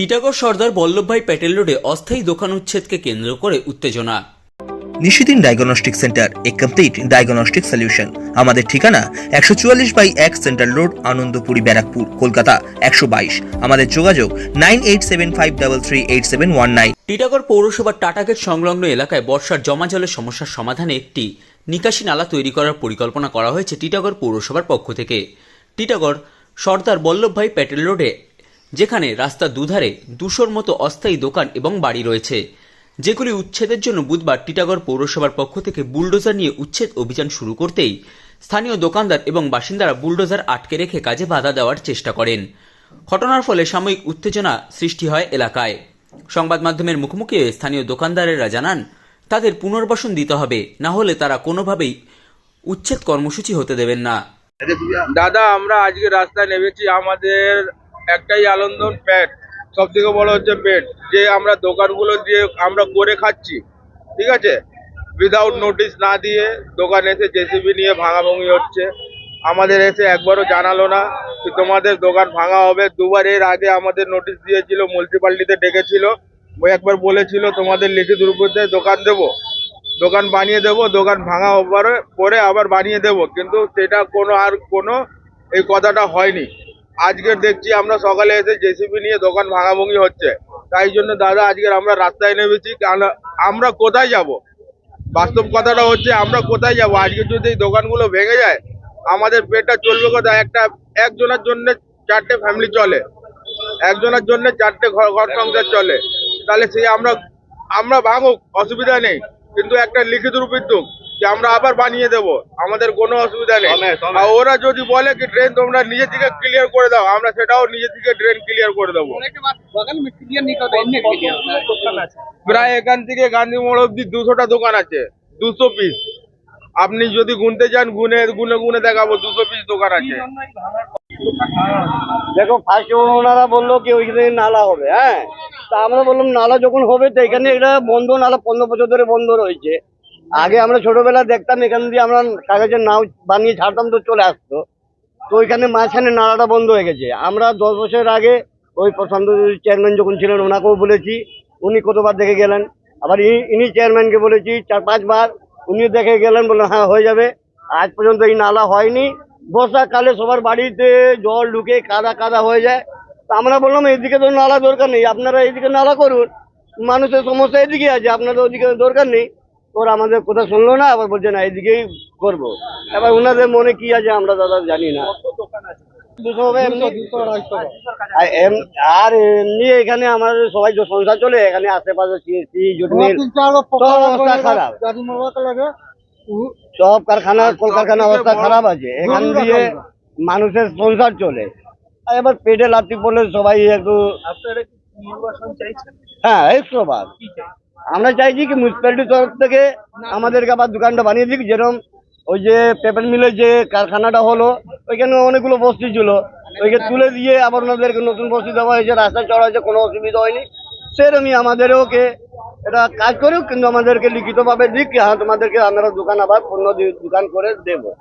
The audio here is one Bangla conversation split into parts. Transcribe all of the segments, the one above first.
টিটাগড় সর্দার বল্লভভাই প্যাটেল রোডে অস্থায়ী দোকান উচ্ছেদকে কেন্দ্র করে উত্তেজনা। নিশিদিন ডায়াগনস্টিক সেন্টার এ কমপ্লিট ডায়াগনস্টিক সলিউশন। আমাদের ঠিকানা একশো চুয়াল্লিশ বাই এক সেন্ট্রাল রোড আনন্দপুরি ব্যারাকপুর কলকাতা একশো বাইশ। আমাদের যোগাযোগ nine eight seven five double three eight seven one nine. Titagarh পৌরসভার টাটাগেট সংলগ্ন এলাকায় বর্ষার জমা জলের সমস্যার সমাধানে একটি নিকাশি নালা তৈরি করার পরিকল্পনা করা হয়েছে টিটাগড় পৌরসভার পক্ষ থেকে। টিটাগড় সর্দার বল্লভভাই প্যাটেল রোডে যেখানে রাস্তার দুধারে দুশোর মতো অস্থায়ী দোকান এবং বাড়ি রয়েছে। যেগুলি উচ্ছেদের জন্য বুধবার টিটাগড় পৌরসভার পক্ষ থেকে বুলডোজার নিয়ে উচ্ছেদ অভিযান শুরু করতেই স্থানীয় দোকানদার এবং বাসিন্দারা বুলডোজার আটকে রেখে কাজে বাধা দেওয়ার চেষ্টা করেন। ঘটনার ফলে সাময়িক উত্তেজনা সৃষ্টি হয় এলাকায়। সংবাদ মাধ্যমের মুখোমুখি হয়ে স্থানীয় দোকানদারেরা জানান, তাদের পুনর্বাসন দিতে হবে, না হলে তারা কোনোভাবেই উচ্ছেদ কর্মসূচি হতে দেবেন না। দাদা, আমরা আজকে রাস্তায় নেমেছি। আমাদের একটাই আনন্দন পেট সব থেকে বড় হচ্ছে পেট, যে আমরা দোকানগুলো দিয়ে আমরা করে খাচ্ছি, ঠিক আছে? উইদাউট নোটিশ না দিয়ে দোকান এসে জেসিবি নিয়ে ভাঙাভাঙি হচ্ছে। আমাদের এসে একবারও জানালো না যে তোমাদের দোকান ভাঙা হবে। দুবার এর আগে আমাদের নোটিশ দিয়েছিল মিউনিসিপালিটিতে ডেকেছিল। ওই একবার বলেছিল, তোমাদের লিখিত রূপে দোকান দেবো। দোকান বানিয়ে দেবো, দোকান ভাঙা পরে পরে আবার বানিয়ে দেবো। কিন্তু সেটা কোনো আর কোনো এই কথাটা হয়নি। আজকে দেখছি আমরা সকালে এসে জেসিবি নিয়ে দোকান ভাঙাভাঙি হচ্ছে। তাই জন্য দাদা আজকের আমরা রাস্তায় নেমেছি। আমরা কোথায় যাব? বাস্তব কথাটা হচ্ছে আমরা কোথায় যাব? আজকে যদি এই দোকানগুলো ভেঙে যায়, আমাদের পেটটা চলবে কোথায়? একটা, একজনের জন্য চারটে ফ্যামিলি চলে। একজনের জন্য চারটে ঘর ঘর সংসার চলে। তাহলে সেই আমরা আমরা ভাঙুক, অসুবিধা নেই। কিন্তু একটা লিখিত রূপে যে আমরা আবার বানিয়ে দেব আমাদের কোনো অসুবিধা নেই। আর ওরা যদি বলে কি ড্রেন তোমরা নিজে থেকে ক্লিয়ার করে দাও আমরা সেটাও নিজে থেকে ড্রেন ক্লিয়ার করে দেবো। প্রায় এখান থেকে গান্ধী মোড় অব্দি দুশোটা দোকান আছে দুশো পিস আপনি যদি গুনতে চান গুনে গুনে গুনে দেখাবো দুশো পিস দোকান আছে। দেখো ফার্স্ট ওনারা বলল কি ওইখানে নালা হবে হ্যাঁ? তা আমরা বললাম নালা যখন হবে তো এখানে এটা বন্ধ নালা পনেরো বছর ধরে বন্ধ রয়েছে। আগে আমরা ছোটবেলা দেখতাম, এখান দিয়ে আমরা কাগজের নাও বানিয়ে ছাড়তাম, তো চলে আসতো। তো ওইখানে মাঝখানে নালাটা বন্ধ হয়ে গেছে। আমরা দশ বছর আগে ওই প্রশান্ত চেয়ারম্যান যখন ছিলেন, ওনাকেও বলেছি, উনি কতবার দেখে গেলেন। আবার ইনি চেয়ারম্যানকে বলেছি, চার, পাঁচবার উনি দেখে গেলেন, বললেন হ্যাঁ হয়ে যাবে। আজ পর্যন্ত এই নালা হয়নি। বর্ষাকালে সবার বাড়িতে জল ঢুকে কাদা কাদা হয়ে যায়। তা আমরা বললাম, এদিকে তো নালা দরকার নেই, আপনারা এদিকে নালা করুন। মানুষের সমস্যা এদিকে আছে, আপনাদের ওদিকে দরকার নেই। ওরা আমাদের কথা শুনলো না আবার বলছে না এদিকেই করব। এবার ওনাদের মনে কি আছে আমরা দাদা জানি না। আর এমনি এখানে আমাদের সবাই যে সংসার চলে এখানে আশেপাশে অবস্থা খারাপ। সব কারখানা কলকারখানা অবস্থা খারাপ আছে। এখান দিয়ে মানুষের সংসার চলে। এবার পেটে লাথি পড়লে সবাই একটু হ্যাঁ একশো বার। আমরা চাইছি কি মিউনিসিপ্যালিটির তরফ থেকে আমাদেরকে আবার দোকানটা বানিয়ে দিক যেরকম ওই যে পেপার মিলের যে কারখানাটা হলো ওইখানে অনেকগুলো বস্তি ছিল। ওইকে তুলে দিয়ে আবার ওনাদেরকে নতুন বস্তি দেওয়া হয়েছে রাস্তা চড়া হয়েছে কোনো অসুবিধা হয়নি। সেরকমই আমাদেরও কে এটা কাজ করুক কিন্তু আমাদেরকে লিখিতভাবে দিক হ্যাঁ তোমাদেরকে আমরা দোকান আবার পূর্ণ দি- দোকান করে দেবো।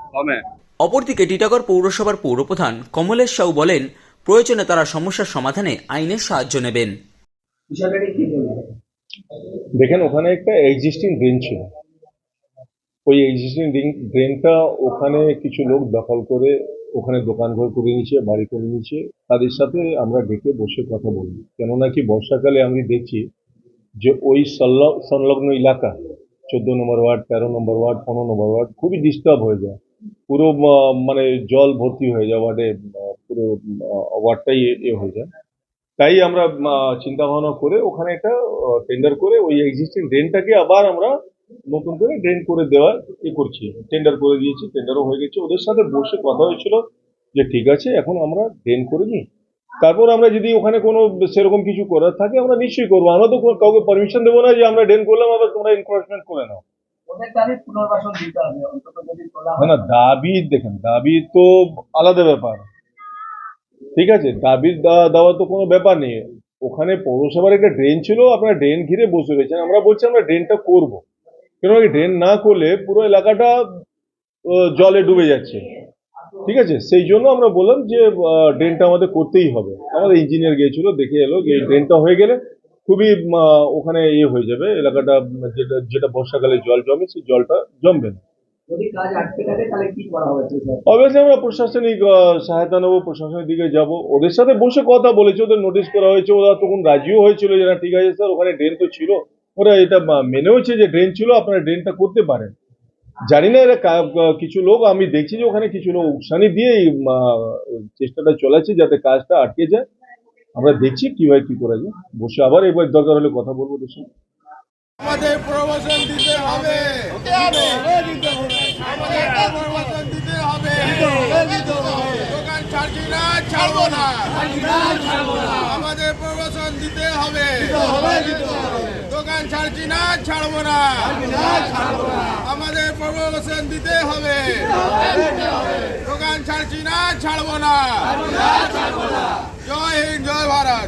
অপরদিকে টিটাগড় পৌরসভার পৌরপ্রধান কমলেশ সাউ বলেন প্রয়োজনে তারা সমস্যার সমাধানে আইনের সাহায্য নেবেন। দেখেন, ওখানে একটা এক্সিস্টিং ড্রেন ছিল। ওই এক্সিস্টিং ড্রেনটা ওখানে কিছু লোক দখল করে ওখানে দোকান ঘর করে নিয়েছে, বাড়ি করে নিয়েছে। তাদের সাথে আমরা ডেকে বসে কথা বলি। কেননা কি, বর্ষাকালে আমি দেখছি যে ওই সংল- সংলগ্ন এলাকা, চোদ্দ নম্বর ওয়ার্ড, তেরো নম্বর ওয়ার্ড, পনেরো নম্বর ওয়ার্ড, খুবই ডিস্টার্ব হয়ে যায়। পুরো মানে জল ভর্তি হয়ে যায়, ওয়ার্ডে পুরো ওয়ার্ডটাই এ হয়ে যায়। তাই আমরা চিন্তা ভাবনা করে ওখানে একটা টেন্ডার করে ওই এক্সিস্টিং ড্রেনটাকে আবার আমরা নতুন করে ড্রেন করে দেওয়ার ই করছি। টেন্ডার করে দিয়েছি টেন্ডারও হয়ে গেছে। ওদের সাথে বসে কথা হয়েছিল যে ঠিক আছে এখন আমরা ড্রেন করে নিই। তারপর আমরা যদি ওখানে কোনো সেরকম কিছু করার থাকে আমরা নিশ্চয়ই করব। আমরা তো কাউকে পারমিশন দেবো না যে আমরা ড্রেন করলাম আবার তোমরা এনক্রোচমেন্ট করে নাও। না দাবি দেখেন দাবি তো আলাদা ব্যাপার। ঠিক আছে, দাবির দেওয়া তো কোনো ব্যাপার নেই। ওখানে পৌরসভার একটা ড্রেন ছিল, আপনারা ড্রেন ঘিরে বসে রয়েছেন। আমরা বলছি আমরা ড্রেনটা করব। কেন ড্রেন না করলে পুরো এলাকাটা জলে ডুবে যাচ্ছে। ঠিক আছে, সেই জন্য আমরা বললাম যে ড্রেনটা আমাদের করতেই হবে। আমাদের ইঞ্জিনিয়ার গিয়েছিল, দেখে এলো যে ড্রেনটা হয়ে গেলে খুবই ওখানে ইয়ে হয়ে যাবে। এলাকাটা যেটা যেটা বর্ষাকালে জল জমে, সেই জলটা জমবে না। যদি কাজ আটকে থাকে তাহলে কি করা হবে অবশ্যই আমরা প্রশাসনিক সহায়তা নেব প্রশাসনের দিকে যাব। ওদের সাথে বসে কথা বলেছে ওদের নোটিশ করা হয়েছে ওরা তখন রাজিও হয়েছিল যে না ঠিক আছে স্যার ওখানে ড্রেন তো ছিল। ওরা এটা মেনেওছে যে ড্রেন ছিল আপনারা ড্রেনটা করতে পারেন। জানি না এরা কা- কা- কিছু লোক আমি দেখছি যে ওখানে কিছু লোক উকসানি দিয়ে চেষ্টাটা চলেছে যাতে কাজটা আটকে যায়। আমরা দেখছি কীভাবে কি করা যায়। বসে আবার এবার দরকার হলে কথা বলব ওদের সঙ্গে আমাদের প্রমোশন দিতে হবে। দোকান ছাড়ছি না ছাড়বো না আমাদের প্রমোশন দিতে হবে। দোকান ছাড়ছি না, ছাড়বো না। আমাদের প্রমোশন দিতে হবে দোকান ছাড়ছি না, ছাড়বো না। জয় হিন্দ, জয় ভারত।